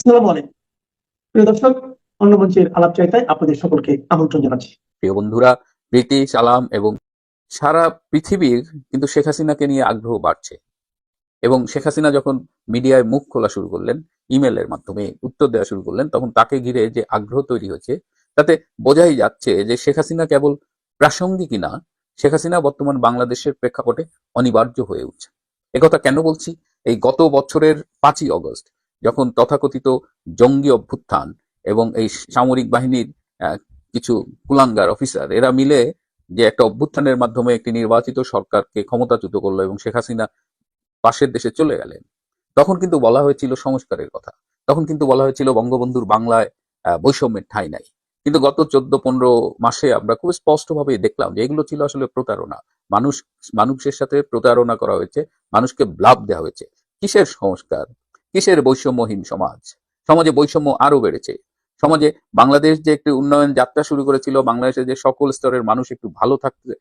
আসসালামু আলাইকুম। প্রিয় দর্শক অন্য মঞ্চের আলাপ চাইতায় আপনাদের সকলকে আমন্ত্রণ জানাচ্ছি। প্রিয় বন্ধুরা প্রীতি সালাম এবং সারা পৃথিবীর কিন্তু শেখ হাসিনাকে নিয়ে আগ্রহ বাড়ছে এবং শেখ হাসিনা যখন মিডিয়ায় মুখ খোলা শুরু করলেন, ইমেলের মাধ্যমে উত্তর দেওয়া শুরু করলেন, তখন তাকে ঘিরে যে আগ্রহ তৈরি হয়েছে তাতে বোঝাই যাচ্ছে যে শেখ হাসিনা কেবল প্রাসঙ্গিকই না, শেখ হাসিনা বর্তমান বাংলাদেশের প্রেক্ষাপটে অনিবার্য হয়ে উঠছে। একথা কেন বলছি? এই গত বছরের পাঁচই অগস্ট যখন তথাকথিত জঙ্গি অভ্যুত্থান এবং এই সামরিক বাহিনীর কিছু কুলাঙ্গার অফিসার, এরা মিলে যে একটা অভ্যুত্থানের মাধ্যমে একটি নির্বাচিত সরকারকে ক্ষমতাচ্যুত করল এবং শেখ হাসিনা পাশের দেশে চলে গেলেন, তখন কিন্তু বলা হয়েছিল সংস্কারের কথা। তখন কিন্তু বলা হয়েছিল বঙ্গবন্ধুর বাংলায় বৈষম্যের ঠাঁই নাই। কিন্তু গত চোদ্দ পনেরো মাসে আমরা খুব স্পষ্টভাবে দেখলাম যে এগুলো ছিল আসলে প্রতারণা। মানুষ, মানুষের সাথে প্রতারণা করা হয়েছে, মানুষকে ব্লাভ দেওয়া হয়েছে। কিসের সংস্কার? কিসের বৈষম্যহীন সমাজ? সমাজে বৈষম্য আরও বেড়েছে। সমাজে বাংলাদেশ যে একটি উন্নয়ন যাত্রা শুরু করেছিল, বাংলাদেশে যে সকল স্তরের মানুষ একটু ভালো থাকতে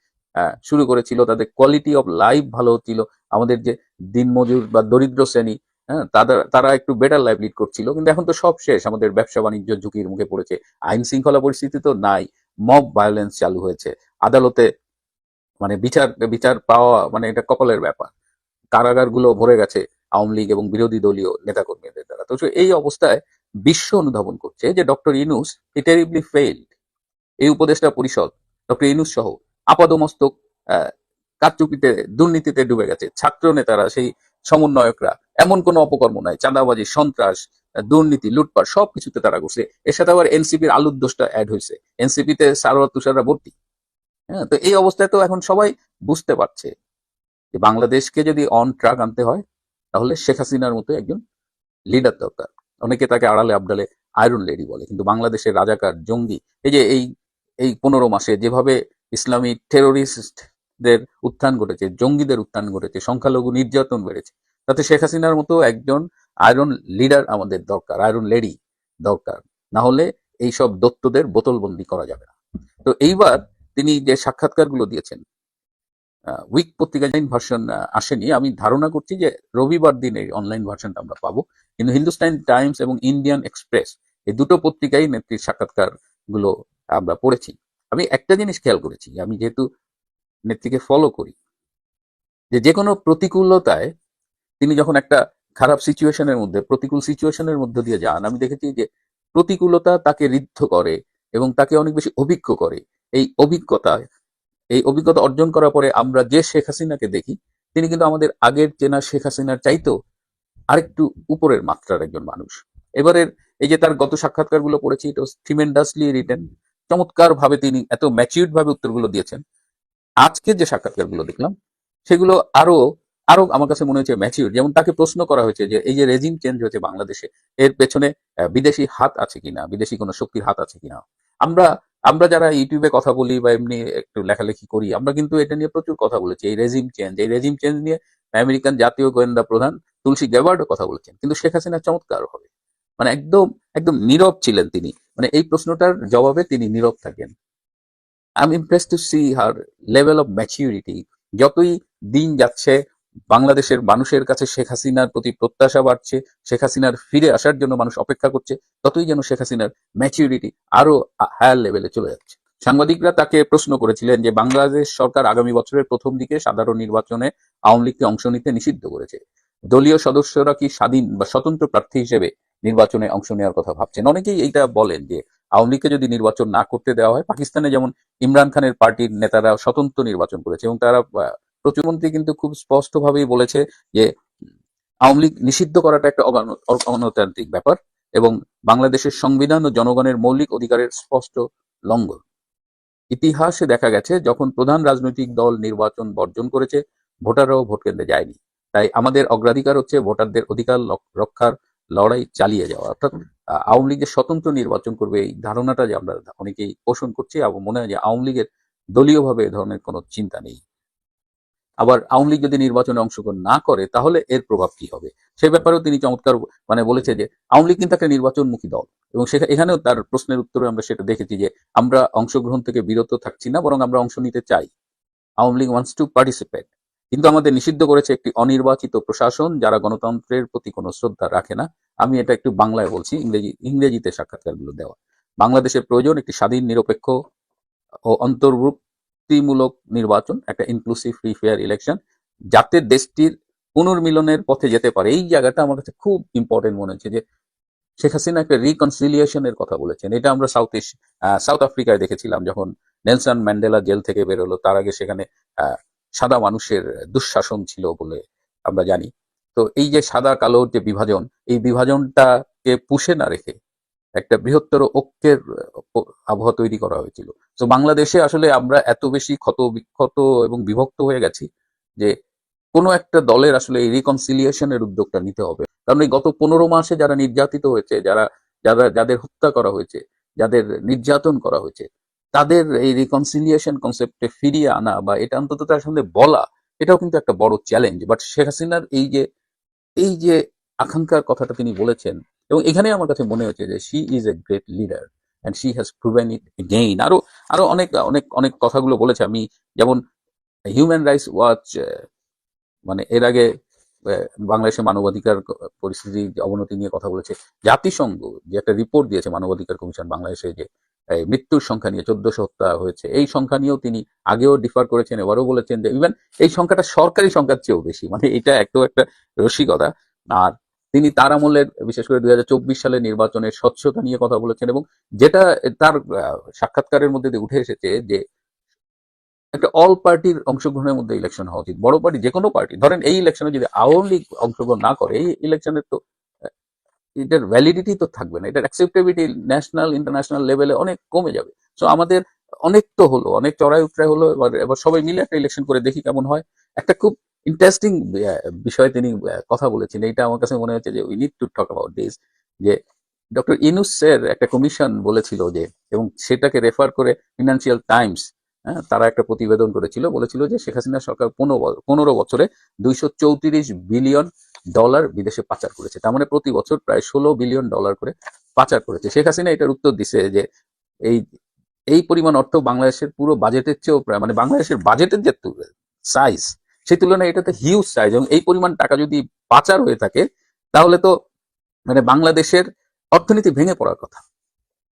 শুরু করেছিল, তাদের কোয়ালিটি অফ লাইফ ভালো হচ্ছিল আমাদের যে দিনমজুর বা দরিদ্র শ্রেণি হ্যাঁ তাদের, তারা একটু বেটার লাইফ লিড করছিল, কিন্তু এখন তো সব শেষ, আমাদের ব্যবসা বাণিজ্য ঝুঁকির মুখে পড়েছে, আইন শৃঙ্খলা পরিস্থিতি তো নাই মব ভায়োলেন্স চালু হয়েছে, আদালতে মানে বিচার বিচার পাওয়া মানে এটা কপালের ব্যাপার, কারাগারগুলো ভরে গেছে আওয়ামী লীগ এবং বিরোধী দলীয় নেতাকর্মীদের দ্বারা। তো এই অবস্থায় বিশ্ব অনুধাবন করছে যে doctor Yunus he terribly failed এই উপদেষ্টা পরিষদ, ডক্টর ইনুস সহ আপাদমস্তক কারচুপিতে, দুর্নীতিতে ডুবে গেছে। ছাত্র নেতারা, সেই সমন্বয়করা, এমন কোনো অপকর্ম নাই। চাঁদাবাজি, সন্ত্রাস, দুর্নীতি, লুটপাট, সবকিছুতে তারা করছে। এর সাথে আবার এনসিপির আলুর দোষটা অ্যাড হয়েছে। এনসিপিতে সারোয়ার তুষাররা ভর্তি। হ্যাঁ তো এই অবস্থায় তো এখন সবাই বুঝতে পারছে যে বাংলাদেশকে যদি অন ট্রাক আনতে হয় তাহলে শেখ হাসিনার মতো একজন লিডার দরকার। অনেকে তাকে আড়ালে আবডালে আয়রন লেডি বলে, কিন্তু বাংলাদেশের রাজাকার, জঙ্গি, এই যে এই এই পনেরো মাসে যেভাবে ইসলামী টেরোরিস্টদের উত্থান ঘটেছে, জঙ্গিদের উত্থান ঘটেছে, সংখ্যালঘু নির্যাতন বেড়েছে, তাতে শেখ হাসিনার মতো একজন আয়রন লিডার আমাদের দরকার আয়রন লেডি দরকার। না হলে এইসব দত্তদের বোতলবন্দি করা যাবে না। তো এইবার তিনি যে সাক্ষাৎকারগুলো দিয়েছেন উইক পত্রিকা পত্রিকায় ভার্সন আসেনি, আমি ধারণা করছি যে রবিবার দিন এই অনলাইন ভার্সনটা আমরা পাবো। কিন্তু হিন্দুস্তান টাইমস এবং ইন্ডিয়ান এক্সপ্রেস এই দুটো পত্রিকায় নেত্রীর সাক্ষাৎকারগুলো আমরা পড়েছি। আমি একটা জিনিস খেয়াল করেছি, আমি যেহেতু নেত্রীকে ফলো করি, যে যে কোনো প্রতিকূলতায় তিনি যখন একটা খারাপ সিচুয়েশনের মধ্যে, প্রতিকূল সিচুয়েশনের মধ্যে দিয়ে যান, আমি দেখেছি যে প্রতিকূলতা তাকে ঋদ্ধ করে এবং তাকে অনেক বেশি অভিজ্ঞ করে। এই অভিজ্ঞতা এই অভিজ্ঞতা অর্জন করার পরে আমরা যে শেখ হাসিনাকে দেখি, তিনি কিন্তু আমাদের আগের চেনা শেখ হাসিনার চাইতেও আরেকটু উপরের মাত্রার একজন মানুষ। এবারের এই যে তার গত সাক্ষাৎকারগুলো পড়েছি, এটা ট্রিমেন্ডাসলি রিটেন চমৎকার ভাবে তিনি এত ম্যাচিউর্ড ভাবে উত্তরগুলো দিয়েছেন। আজকে যে সাক্ষাৎকারগুলো দেখলাম, সেগুলো আরও আরও আমার কাছে মনে হচ্ছে ম্যাচিউর যেমন তাকে প্রশ্ন করা হয়েছে যে এই যে রেজিম চেঞ্জ হয়েছে বাংলাদেশে, এর পেছনে বিদেশি হাত আছে কিনা, বিদেশি কোনো শক্তির হাত আছে কিনা। আমরা আমরা যারা ইউটিউবে কথা বলি বা এমনি একটু লেখালেখি করি, আমরা কিন্তু এটা নিয়ে প্রচুর কথা বলেছি। এই রেজিম চেঞ্জ এই রেজিম চেঞ্জ নিয়ে আমেরিকান জাতীয় গোয়েন্দা প্রধান তুলসী গ্যাবার্ডও কথা বলেছেন। কিন্তু শেখ হাসিনা চমৎকার হবে। মানে একদম একদম নীরব ছিলেন তিনি। মানে এই প্রশ্নটার জবাবে তিনি নীরব থাকেন। I am impress to see her level of maturity যতই দিন যাচ্ছে বাংলাদেশের মানুষের কাছে শেখ হাসিনার প্রতি প্রত্যাশা বাড়ছে, শেখ হাসিনার ফিরে আসার জন্য মানুষ অপেক্ষা করছে, ততই যেন শেখ হাসিনার ম্যাচিউরিটি আরও হায়ার লেভেলে চলে যাচ্ছে। সাংবাদিকরা তাকে প্রশ্ন করেছিলেন যে, বাংলাদেশ সরকার আগামী বছরের প্রথম দিকে সাধারণ নির্বাচনে আওয়ামী লীগকে অংশ নিতে নিষিদ্ধ করেছে। দলীয় সদস্যরা কি স্বাধীন বা স্বতন্ত্র প্রার্থী হিসেবে নির্বাচনে অংশ নেওয়ার কথা ভাবছেন? অনেকেই এইটা বলেন যে, আওয়ামী লীগকে যদি নির্বাচন না করতে দেওয়া হয়, পাকিস্তানে যেমন ইমরান খানের পার্টির নেতারা স্বতন্ত্র নির্বাচন করেছে এবং তারা প্রতিমন্ত্রী কিন্তু খুব স্পষ্টভাবেই বলেছে যে, আওয়ামী লীগ নিষিদ্ধ করাটা একটা অগণ- অগণতান্ত্রিক ব্যাপার এবং বাংলাদেশের সংবিধান ও জনগণের মৌলিক অধিকারের স্পষ্ট লঙ্ঘন। ইতিহাসে দেখা গেছে, যখন প্রধান রাজনৈতিক দল নির্বাচন বর্জন করেছে, ভোটাররাও ভোট কেন্দ্রে যায়নি। তাই আমাদের অগ্রাধিকার হচ্ছে ভোটারদের অধিকার রক্ষার লড়াই চালিয়ে যাওয়া। অর্থাৎ আওয়ামী লীগ যে স্বতন্ত্র নির্বাচন করবে, এই ধারণাটা যে আমরা অনেকেই পোষণ করছি এবং মনে হয় যে আওয়ামী লীগের দলীয়ভাবে এ ধরনের কোনো চিন্তা নেই। আবার আওয়ামী লীগ যদি নির্বাচনে অংশগ্রহণ না করে, তাহলে এর প্রভাব কি হবে? সে ব্যাপারেও তিনি চমৎকার মানে বলেছে যে, আওয়ামী লীগ কিন্তু একটা নির্বাচনমুখী দল এবং সেখানে এখানেও তার প্রশ্নের উত্তরে আমরা সেটা দেখেছি যে, আমরা অংশগ্রহণ থেকে বিরত থাকছি না, বরং আমরা অংশ নিতে চাই। Awami League wants to participate কিন্তু আমাদের নিষিদ্ধ করেছে একটি অনির্বাচিত প্রশাসন যারা গণতন্ত্রের প্রতি কোনো শ্রদ্ধা রাখে না। আমি এটা একটু বাংলায় বলছি, ইংরেজি, ইংরেজিতে সাক্ষাৎকারগুলো দেওয়া। বাংলাদেশের প্রয়োজন একটি স্বাধীন, নিরপেক্ষ ও অন্তর্ভুক্তিমূলক নির্বাচন, একটা ইনক্লুসিভ ফ্রি ফেয়ার ইলেকশন যাতে দেশটির পুনর্মিলনের পথে যেতে পারে। এই জায়গাটা আমার কাছে খুব ইম্পর্টেন্ট মনে হচ্ছে যে, শেখ হাসিনা একটা রিকনসিলিয়েশনের কথা বলেছেন। এটা আমরা সাউথ সাউথ আফ্রিকায় দেখেছিলাম, যখন নেলসন ম্যান্ডেলা জেল থেকে বেরোলো তার আগে সেখানে সাদা মানুষের দুঃশাসন ছিল বলে আমরা জানি। তো এই যে সাদা কালোর যে বিভাজন, এই বিভাজনটাকে পুষে না রেখে একটা বৃহত্তর ঐক্যের আবহাওয়া তৈরি করা হয়েছিল। তো বাংলাদেশে আসলে আমরা এত বেশি ক্ষত, বিক্ষত এবং বিভক্ত হয়ে গেছি যে কোনো একটা দলের আসলে এই রিকনসিলিয়েশনের উদ্যোগটা নিতে হবে। কারণ এই গত পনেরো মাসে যারা নির্যাতিত হয়েছে, যারা যারা, যাদের হত্যা করা হয়েছে, যাদের নির্যাতন করা হয়েছে, তাদের এই রিকনসিলিয়েশন কনসেপ্টে ফিরিয়ে আনা বা এটা অন্তত তার সামনে বলা, এটাও কিন্তু একটা বড় চ্যালেঞ্জ বাট শেখ হাসিনার এই যে এই যে আকাঙ্ক্ষার কথাটা তিনি বলেছেন, এবং এখানে আমার কাছে মনে হচ্ছে যে she is a great leader and she has proven it gain আরও আরও অনেক অনেক অনেক কথাগুলো বলেছে। আমি যেমন হিউম্যান রাইটস ওয়াচ মানে এর আগে আহ, বাংলাদেশের মানবাধিকার পরিস্থিতি অবনতি নিয়ে কথা বলেছে। জাতিসংঘ যে একটা রিপোর্ট দিয়েছে মানবাধিকার কমিশন বাংলাদেশে যে মৃত্যুর সংখ্যা নিয়ে চোদ্দশো হত্যা হয়েছে। এই সংখ্যা নিয়েও তিনি আগেও ডিফার করেছেন এবারও বলেছেন যে ইভেন এই সংখ্যাটা সরকারি সংখ্যার চেয়েও বেশি। মানে এটা একটা রসিকতা। আর তিনি তার আমলের বিশেষ করে দুই সালের নির্বাচনের স্বচ্ছতা নিয়ে কথা বলেছেন এবং যেটা তার সাক্ষাৎকারের মধ্যে উঠে এসেছে যে একটা অল পার্টির অংশগ্রহণের মধ্যে ইলেকশন হওয়া উচিত। বড় পার্টি যে কোনো পার্টি। ধরেন এই ইলেকশনে যদি আওয়ামী লীগ অংশগ্রহণ না করে, এই ইলেকশনের তো এটার ভ্যালিডিটি তো থাকবে না। এটার অ্যাকসেপ্টেবিলিটি ন্যাশনাল ইন্টারন্যাশনাল লেভেলে অনেক কমে যাবে। সো আমাদের অনেক তো হলো, অনেক চড়াই উতরাই হলো, এবার এবার সবাই মিলে একটা ইলেকশন করে দেখি কেমন হয়। একটা খুব ইন্টারেস্টিং বিষয়ে তিনি আহ, কথা বলেছেন। এটা আমার কাছে মনে হচ্ছে যে we need to talk about this যে ডক্টর ইনুসের একটা কমিশন বলেছিল যে এবং সেটাকে রেফার করে ফিনান্সিয়াল টাইমস হ্যাঁ তারা একটা প্রতিবেদন করেছিল বলেছিল যে শেখ হাসিনা সরকার পনেরো বছরে দুইশো চৌত্রিশ বিলিয়ন ডলার বিদেশে পাচার করেছে। তার মানে প্রতি বছর প্রায় ষোলো বিলিয়ন ডলার করে পাচার করেছে। শেখ হাসিনা এটার উত্তর দিছে যে এই এই পরিমাণ অর্থ বাংলাদেশের পুরো বাজেটের চেয়েও প্রায় মানে বাংলাদেশের বাজেটের যে সাইজ সেই তুলনায় এটাতে হিউজ সাইজ এবং এই পরিমাণ টাকা যদি পাচার হয়ে থাকে, তাহলে তো মানে বাংলাদেশের অর্থনীতি ভেঙে পড়ার কথা।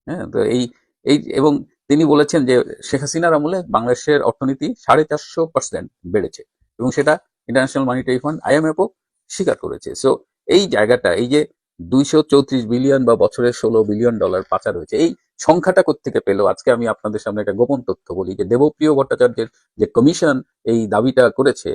হ্যাঁ তো এই এই এবং তিনি বলেছেন যে শেখ হাসিনার আমলে বাংলাদেশের অর্থনীতি সাড়ে চারশো পার্সেন্ট বেড়েছে এবং সেটা ইন্টারন্যাশনাল মানিটারি ফান্ড আইএমএফও স্বীকার করেছে। সো এই জায়গাটা, এই যে দুইশো চৌত্রিশ বিলিয়ন বা বছরে ষোলো বিলিয়ন ডলার পাচার হয়েছে। এই সংখ্যাটা কোত্থেকে পেল? আজকে আমি আপনাদের সামনে একটা গোপন তথ্য বলি যে দেবপ্রিয় ভট্টাচার্যের যে কমিশন এই দাবিটা করেছে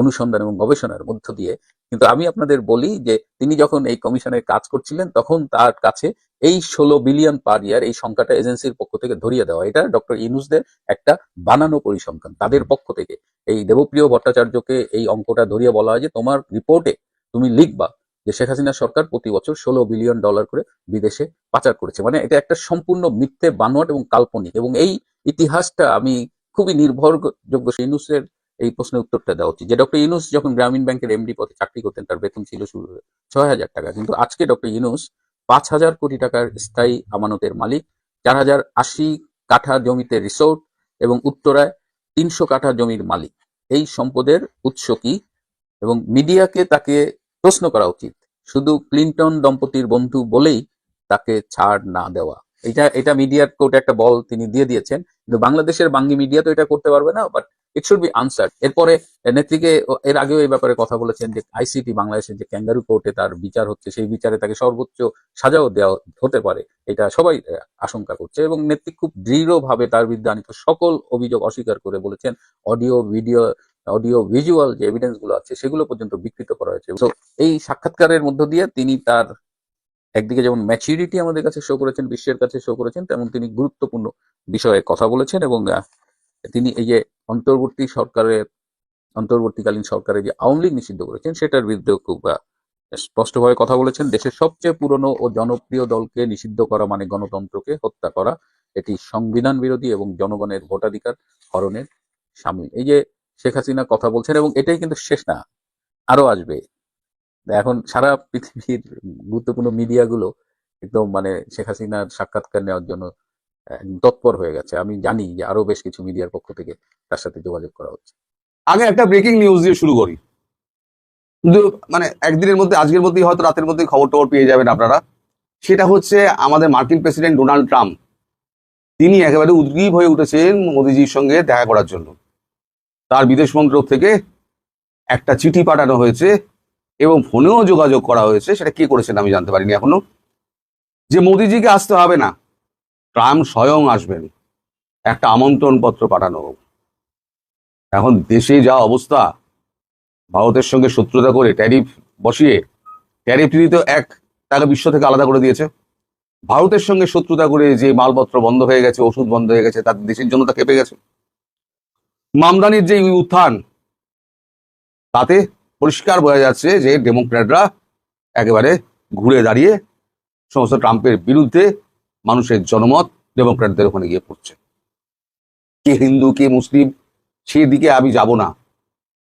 অনুসন্ধান এবং গবেষণার মধ্য দিয়ে। কিন্তু আমি আপনাদের বলি যে তিনি যখন এই কমিশনের কাজ করছিলেন, তখন তার কাছে এই ষোলো বিলিয়ন পার ইয়ার এই সংখ্যাটা এজেন্সির পক্ষ থেকে ধরিয়ে দেওয়া এটা ডক্টর ইনুসদের একটা বানানো পরিসংখ্যান তাদের পক্ষ থেকে। এই দেবপ্রিয় ভট্টাচার্যকে এই অঙ্কটা ধরিয়ে বলা হয় যে তোমার রিপোর্টে তুমি লিখবা যে শেখ হাসিনা সরকার প্রতি বছর ষোলো বিলিয়ন ডলার করে বিদেশে পাচার করেছে। মানে এটা একটা সম্পূর্ণ মিথ্যে, বানোয়াট এবং কাল্পনিক। এবং এই ইতিহাসটা আমি খুবই নির্ভরযোগ্য ইনুসের এই প্রশ্নের উত্তরটা দেওয়া উচিত যে ডক্টর ইনুস যখন গ্রামীণ ব্যাংকের এমডি পদে চাকরি করতেন, তার বেতন ছিল শুরু ছয় হাজার টাকা। কিন্তু আজকে ডক্টর ইনুস পাঁচ হাজার কোটি টাকার স্থায়ী আমানতের মালিক, চার হাজার আশি কাঠা জমিতে রিসোর্ট এবং উত্তরায় তিনশো কাঠা জমির মালিক। এই সম্পদের উৎস কি? এবং মিডিয়াকে তাকে প্রশ্ন করা উচিত শুধু ক্লিন্টন দম্পতির বন্ধু বলেই তাকে ছাড় না দেওয়া। এটা এটা মিডিয়ার কোর্টে একটা বল তিনি দিয়ে দিয়েছেন। কিন্তু বাংলাদেশের বাঙ্গি মিডিয়া তো এটা করতে পারবে না but it should be answer এরপরে নেত্রীকে এর আগেও এই ব্যাপারে কথা বলেছেন যে আইসিটি বাংলাদেশের যে ক্যাঙ্গারু কোর্টে তার বিচার হচ্ছে, সেই বিচারে তাকে সর্বোচ্চ সাজাও দেওয়া হতে পারে, এটা সবাই আশঙ্কা করছে। এবং নেত্রী খুব দৃঢ়ভাবে তার বিরুদ্ধে আনিত সকল অভিযোগ অস্বীকার করে বলেছেন, অডিও, ভিডিও অডিও ভিজুয়াল যে এভিডেন্সগুলো আছে, সেগুলো পর্যন্ত বিকৃত করা হয়েছে। তো এই সাক্ষাৎকারের মধ্য দিয়ে তিনি তার একদিকে যেমন ম্যাচুরিটি আমাদের কাছে শো করেছেন, বিশ্বের কাছে শো করেছেন, তেমন তিনি গুরুত্বপূর্ণ বিষয়ে কথা বলেছেন এবং তিনি এই যে অন্তর্বর্তী সরকারের, অন্তর্বর্তীকালীন সরকারের যে আওয়ামী লীগ নিষিদ্ধ করেছেন, সেটার বিরুদ্ধে খুব স্পষ্টভাবে কথা বলেছেন। দেশের সবচেয়ে পুরনো ও জনপ্রিয় দলকে নিষিদ্ধ করা মানে গণতন্ত্রকে হত্যা করা, এটি সংবিধান বিরোধী এবং জনগণের ভোটাধিকার হরণের সামিল। এই যে শেখ হাসিনা কথা বলছেন এবং এটাই কিন্তু শেষ না আরও আসবে। এখন সারা পৃথিবীর গুরুত্বপূর্ণ মিডিয়াগুলো একদম মানে শেখ হাসিনার সাক্ষাৎকার নেওয়ার জন্য তৎপর হয়ে গেছে। আমি জানি যে আরও বেশ কিছু মিডিয়ার পক্ষ থেকে তার সাথে যোগাযোগ করা হচ্ছে। আগে একটা ব্রেকিং নিউজ দিয়ে শুরু করি। মানে একদিনের মধ্যে, আজকের মধ্যেই হয়তো রাতের মধ্যেই খবর টবর পেয়ে যাবেন আপনারা। সেটা হচ্ছে আমাদের মার্কিন প্রেসিডেন্ট ডোনাল্ড ট্রাম্প। তিনি একেবারে উদ্গ্রীব হয়ে উঠেছেন মোদিজির সঙ্গে দেখা করার জন্য। তার বিদেশ মন্ত্রক থেকে একটা চিঠি পাঠানো হয়েছে এবং ফোনেও যোগাযোগ করা হয়েছে। সেটা কে করেছেন আমি জানতে পারিনি এখনও। যে মোদিজিকে আসতে হবে না, ট্রাম্প স্বয়ং আসবেন। একটা আমন্ত্রণ পত্র পাঠানো হোক। এখন দেশে যা অবস্থা, ভারতের সঙ্গে শত্রুতা করে ট্যারিফ বসিয়ে, ট্যারিফ তো এক, তাকে বিশ্ব থেকে আলাদা করে দিয়েছে। ভারতের সঙ্গে শত্রুতা করে যে মালপত্র বন্ধ হয়ে গেছে, ওষুধ বন্ধ হয়ে গেছে তার দেশের জন্য তা কেঁপে গেছে। মামদানির যে উত্থান, তাতে পরিষ্কার বোঝা যাচ্ছে যে ডেমোক্র্যাটরা একেবারে ঘুরে দাঁড়িয়ে সমস্ত ট্রাম্পের বিরুদ্ধে মানুষের জনমত ডেমোক্র্যাটদের ওখানে গিয়ে পড়ছে। কে হিন্দু, কে মুসলিম, সেদিকে আমি যাব না।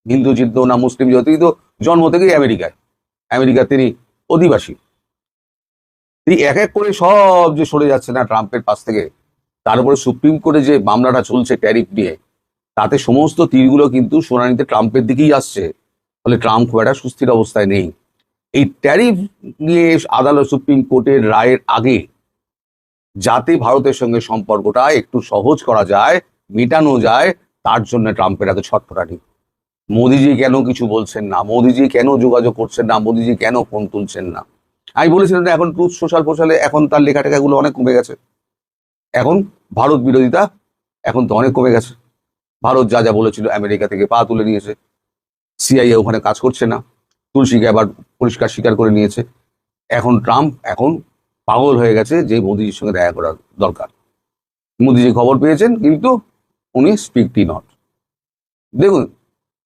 হিন্দু চিন্ত না মুসলিম যেহেতু কিন্তু জন্ম থেকেই আমেরিকায়। আমেরিকার তিনি অধিবাসী। তিনি এক এক করে সব যে সরে যাচ্ছে না ট্রাম্পের পাশ থেকে, তার উপরে সুপ্রিম কোর্টে যে মামলাটা চলছে ট্যারিফ নিয়ে তাতে সমস্ত তীরগুলো কিন্তু শুনানিতে ট্রাম্পের দিকেই আসছে। ফলে ট্রাম্প খুব একটা সুস্থির অবস্থায় নেই। এই ট্যারিফ নিয়ে আদালত সুপ্রিম কোর্টের রায়ের আগে যাতে ভারতের সঙ্গে সম্পর্কটা একটু সহজ করা যায়, মেটানো যায়, তার জন্য ট্রাম্পের এত ছটফটানি। মোদিজি কেন কিছু বলছেন না? মোদিজি কেন যোগাযোগ করছেন না? মোদিজি কেন ফোন তুলছেন না? আমি বলেছিলাম এখন ট্রুথ সোশ্যাল ফোশালে এখন তার লেখা টেখাগুলো অনেক কমে গেছে। এখন ভারত বিরোধিতা এখন তো অনেক কমে গেছে। ভারত যা যা বলেছিল আমেরিকা থেকে পা তুলে নিয়েছে। সিআইএ ওখানে কাজ করছে না। তুলসীকে আবার পরিষ্কার স্বীকার করে নিয়েছে। এখন ট্রাম্প এখন পাগল হয়ে গেছে যে মোদিজির সঙ্গে দেখা করার দরকার। মোদিজি খবর পেয়েছেন, কিন্তু উনি স্পিকটি নট দেখুন,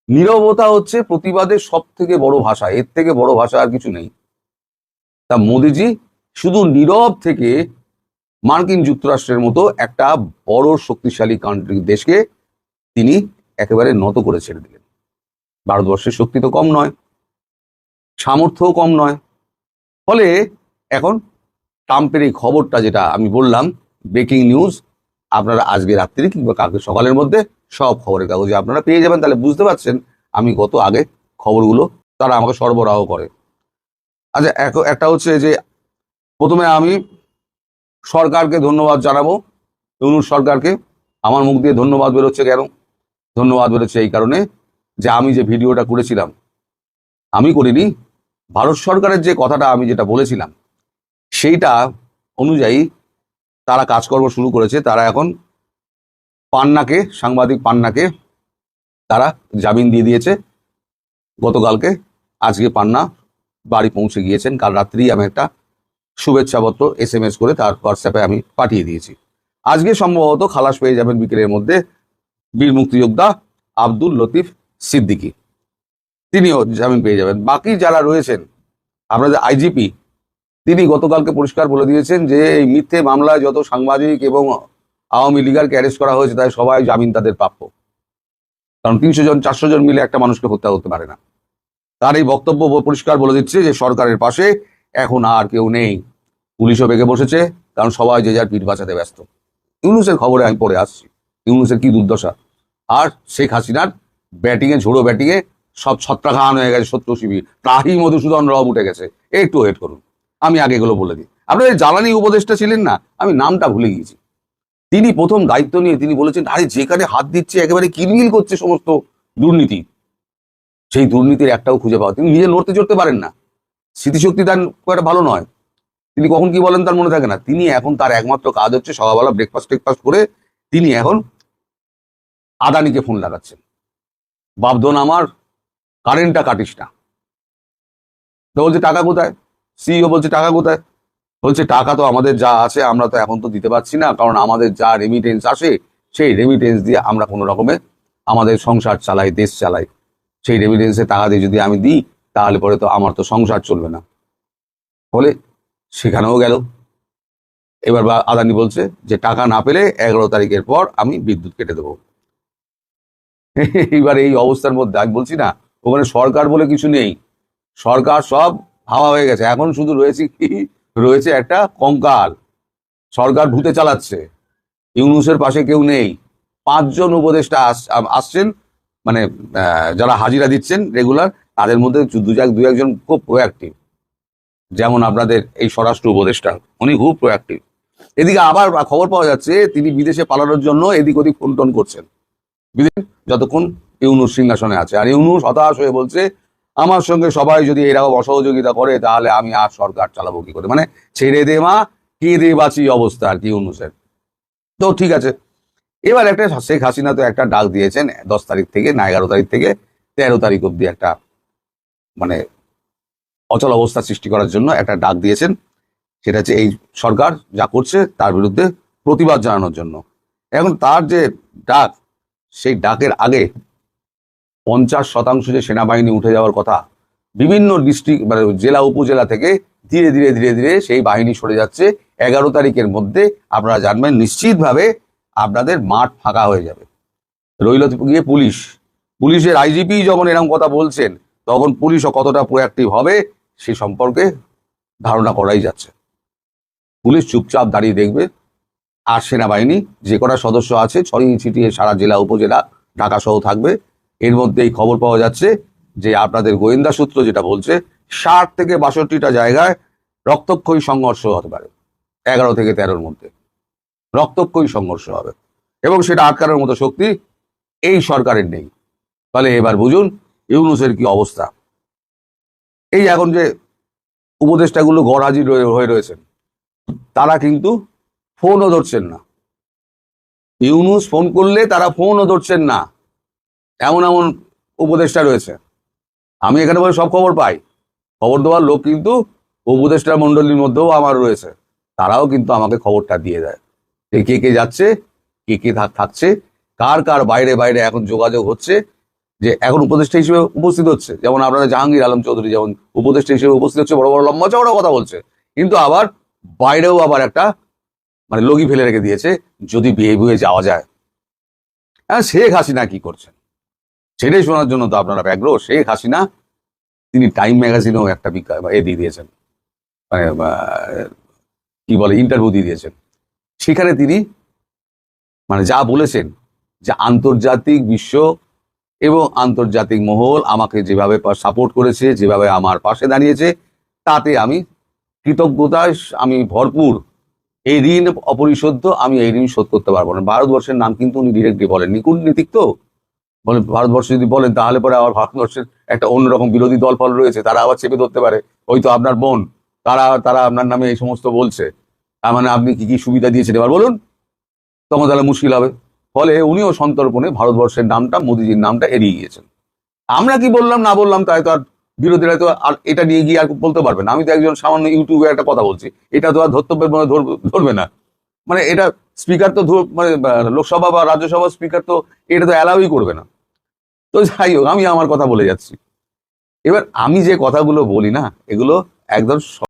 নীরবতা হচ্ছে প্রতিবাদের সব থেকে বড় ভাষা। এর থেকে বড় ভাষা আর কিছু নেই। তা মোদিজি শুধু নীরব থেকে মার্কিন যুক্তরাষ্ট্রের মতো একটা বড় শক্তিশালী কান্ট্রি দেশকে তিনি একেবারে নত করে ছেড়ে দিলেন। ভারতবর্ষের শক্তি তো কম নয়, সামর্থ্যও কম নয়। ফলে এখন ট্রাম্পের এই খবরটা যেটা আমি বললাম, ব্রেকিং নিউজ, আপনারা আজকে রাত্রি কিংবা কালকে সকালের মধ্যে সব খবরের কাগজে আপনারা পেয়ে যাবেন। তাহলে বুঝতে পারছেন, আমি কত আগে খবরগুলো তারা আমাকে সরবরাহ করে। আচ্ছা এক- একটা হচ্ছে যে, প্রথমে আমি সরকারকে ধন্যবাদ জানাব। ইউনুস সরকারকে আমার মুখ দিয়ে ধন্যবাদ বেরোচ্ছে কেন? ধন্যবাদ বেরোচ্ছে এই কারণে যে আমি যে ভিডিওটা করেছিলাম, আমি করিনি। ভারত সরকারের যে কথাটা আমি যেটা বলেছিলাম, সেইটা অনুযায়ী তারা কাজকর্ম শুরু করেছে। তারা এখন পান্নাকে, সাংবাদিক পান্নাকে তারা জামিন দিয়ে দিয়েছে। গতকালকে আজকে পান্না বাড়ি পৌঁছে গিয়েছেন। কাল রাত্রি আমি একটা শুভেচ্ছাপত্র এস এম এস করে তার হোয়াটসঅ্যাপে আমি পাঠিয়ে দিয়েছি। আজকে সম্ভবত খালাস পেয়ে যাবেন বিকেলের মধ্যে। বীর মুক্তিযোদ্ধা আব্দুল লতিফ সিদ্দিকী। তিনিও জামিন পেয়ে যাবেন। বাকি যারা রয়েছেন আপনাদের আইজিপি, তিনি গতকালকে পরিষ্কার বলে দিয়েছেন যে এই মিথ্যে মামলায় যত সাংবাদিক এবং আওয়ামী লীগারকে অ্যারেস্ট করা হয়েছে, তাই সবাই জামিন তাদের প্রাপ্য। কারণ তিনশো জন, চারশো জন মিলে একটা মানুষকে হত্যা করতে পারে না। তার এই বক্তব্য পরিষ্কার বলে দিচ্ছে যে সরকারের পাশে এখন আর কেউ নেই। পুলিশও বেগে বসেছে, কারণ সবাই যে যার পিঠ বাঁচাতে ব্যস্ত। ইউনুসের খবরে আমি পরে আসছি। ইউনুসের কি দুর্দশা? আর শেখ হাসিনার ব্যাটিংয়ে, ঝোড়ো ব্যাটিংয়ে সব ছত্রাখান হয়ে গেছে শত্রু শিবির। তাহি মধুসূদন রব উঠে গেছে একটু ওয়েট করুন। আমি আগে এগুলো বলে দিই। আপনাদের জ্বালানি উপদেষ্টা ছিলেন না? আমি নামটা ভুলে গিয়েছি। তিনি প্রথম দায়িত্ব নিয়ে তিনি বলেছেন, আরে যেখানে হাত দিচ্ছে একেবারে কিলমিল করছে সমস্ত দুর্নীতি। সেই দুর্নীতির একটাও খুঁজে পাওয়া তিনি নিজে লড়তে চড়তে পারেন না। স্মৃতিশক্তি তার খুব একটা ভালো নয়। তিনি কখন কি বলেন তার মনে থাকে না। তিনি এখন তার একমাত্র কাজ হচ্ছে সকালবেলা ব্রেকফাস্ট টেকফাস্ট করে তিনি এখন আদানিকে ফোন লাগাচ্ছেন। বাপধন আমার কারেন্টটা কাটিস না। তো বলছে, টাকা কোথায়? সিইও বলছে, টাকা কোথায়? বলছে, টাকা তো আমাদের যা আছে, আমরা তো এখন তো দিতে পারছি না, কারণ আমাদের যা রেমিটেন্স আসে, সেই রেমিটেন্স দিয়ে আমরা কোনো রকমে আমাদের সংসার চালাই, দেশ চালাই। সেই রেমিটেন্সে টাকা দিয়ে যদি আমি দিই, তাহলে পরে তো আমার তো সংসার চলবে না। ফলে সেখানেও গেল। এবার আদানি বলছে যে, টাকা না পেলে এগারো তারিখের পর আমি বিদ্যুৎ কেটে দেবো। এইবার এই অবস্থার মধ্যে, আমি বলছি না, ওখানে সরকার বলে কিছু নেই। সরকার সব হাওয়া হয়ে গেছে। এখন শুধু রয়েছে কি? রয়েছে একটা কঙ্কাল। সরকার ভূতে চালাচ্ছে। ইউনুসের পাশে কেউ নেই। পাঁচজন উপদেষ্টা আস- আসছেন মানে যারা হাজিরা দিচ্ছেন রেগুলার তাদের মধ্যে দু এক, দু, একজন খুব প্রোয়াক্টিভ যেমন আপনাদের এই স্বরাষ্ট্র উপদেষ্টা, উনি খুব প্রোয়াক্টিভ এদিকে আবার খবর পাওয়া যাচ্ছে, তিনি বিদেশে পালানোর জন্য এদিক ওদিক ফোন টোন করছেন। বিদেশ যতক্ষণ ইউনুস সিংহাসনে আছে। আর ইউনুস হতাশ হয়ে বলছে, আমার সঙ্গে সবাই যদি এরকম অসহযোগিতা করে, তাহলে আমি আর সরকার চালাবো কি করে? মানে ছেড়ে দে মা, কে দে বাঁচি অবস্থা আর কি ইউনুসের। তো ঠিক আছে। এবার একটা শেখ হাসিনা তো একটা ডাক দিয়েছেন, দশ তারিখ থেকে, না এগারো তারিখ থেকে, তেরো তারিখ অব্দি একটা মানে অচল অবস্থা সৃষ্টি করার জন্য একটা ডাক দিয়েছেন। সেটা হচ্ছে, এই সরকার যা করছে তার বিরুদ্ধে প্রতিবাদ জানানোর জন্য। এখন তার যে ডাক সেই ডাকের আগে পঞ্চাশ শতাংশ যে সেনাবাহিনী উঠে যাওয়ার কথা বিভিন্ন ডিস্ট্রিক্ট মানে জেলা, উপজেলা থেকে ধীরে ধীরে ধীরে ধীরে সেই বাহিনী সরে যাচ্ছে। এগারো তারিখের মধ্যে আপনারা জানবেন, নিশ্চিতভাবে আপনাদের মাঠ ফাঁকা হয়ে যাবে। রইল গিয়ে পুলিশ। পুলিশের আইজিপি যখন এরকম কথা বলছেন, তখন পুলিশও কতটা প্রোয়াক্টিভ হবে সে সম্পর্কে ধারণা করাই যাচ্ছে। পুলিশ চুপচাপ দাঁড়িয়ে দেখবে। আর সেনাবাহিনী, যে কটা সদস্য আছে ছড়িয়ে ছিটিয়ে সারা জেলা উপজেলা ঢাকা সহ থাকবে। এর মধ্যে এই খবর পাওয়া যাচ্ছে যে আপনাদের গোয়েন্দা সূত্র যেটা বলছে, ষাট থেকে বাষট্টিটা জায়গায় রক্তক্ষয়ী সংঘর্ষ হতে পারে, এগারো থেকে তেরোর মধ্যে। রক্তক্ষয়ী সংঘর্ষ হবে। এবং সেটা আটকানোর মতো শক্তি এই সরকারের নেই। তাহলে এবার বুঝুন ইউনুসের কি অবস্থা। এই এখন যে উপদেষ্টাগুলো গড় হাজির হয়ে রয়েছেন, তারা কিন্তু ফোনও ধরছেন না। ইউনুস ফোন করলে তারা ফোনও ধরছেন না। এমন এমন উপদেষ্টা রয়েছে। আমি এখানে বলে সব খবর পাই। খবর দেওয়ার লোক কিন্তু উপদেষ্টা মণ্ডলীর মধ্যেও আমার রয়েছে। তারাও কিন্তু আমাকে খবরটা দিয়ে দেয়। যে কে কে যাচ্ছে, কে কে থাক- থাকছে, কার কার বাইরে বাইরে এখন যোগাযোগ হচ্ছে, যে এখন উপদেষ্টা হিসেবে উপস্থিত হচ্ছে। যেমন আপনারা জাহাঙ্গীর আলম চৌধুরী যেমন উপদেষ্টা হিসেবে উপস্থিত হচ্ছে, বড় বড়, লম্বা, চওড়া কথা বলছে। কিন্তু আবার বাইরেও আবার একটা মানে লগি ফেলে রেখে দিয়েছে যদি বিয়ে বুয়ে যাওয়া যায়। হ্যাঁ শেখ হাসিনা কি করছেন? সেটাই শোনার জন্য তো আপনারা ব্যগ্র। শেখ হাসিনা, তিনি টাইম ম্যাগাজিনেও একটা এ দিয়ে দিয়েছেন। মানে কি বলে, ইন্টারভিউ দিয়ে দিয়েছেন। সেখানে তিনি মানে যা বলেছেন, যে আন্তর্জাতিক বিশ্ব এবং আন্তর্জাতিক মহল আমাকে যেভাবে সাপোর্ট করেছে, যেভাবে আমার পাশে দাঁড়িয়েছে, তাতে আমি কৃতজ্ঞতায়, আমি ভরপুর। এই ঋণ অপরিশোধ্য আমি এই ঋণ শোধ করতে পারব না। ভারতবর্ষের নাম কিন্তু উনি ডিরেক্টলি বলেন। বলেননি কূটনীতিক তো? বলে ভারতবর্ষ যদি বলেন, তাহলে পরে আবার ভারতবর্ষের একটা অন্যরকম বিরোধী দল ফল রয়েছে। তারা আবার চেপে ধরতে পারে। ওই তো আপনার বোন। তারা তারা আপনার নামে এই সমস্ত বলছে। তার মানে আপনি কি কি সুবিধা দিয়েছেন এবার বলুন? তখন তাহলে মুশকিল হবে। ফলে উনিও সন্তর্পণে ভারতবর্ষের নামটা, মোদিজির নামটা এড়িয়ে গিয়েছেন। আমরা কি বললাম, না বললাম, তাই তো আর বিরোধীরা তো আর এটা নিয়ে গিয়ে আর বলতে পারবে না। আমি তো একজন সামান্য ইউটিউবে একটা কথা বলছি, এটা তো আর ধর্তব্যের মনে ধরবে- না। মানে এটা স্পিকার তো মানে লোকসভা বা রাজ্যসভা স্পিকার তো এটা তো অ্যালাউই করবে না। তো যাই হোক, আমি আমার কথা বলে যাচ্ছি। এবার আমি যে কথাগুলো বলি না, এগুলো একদম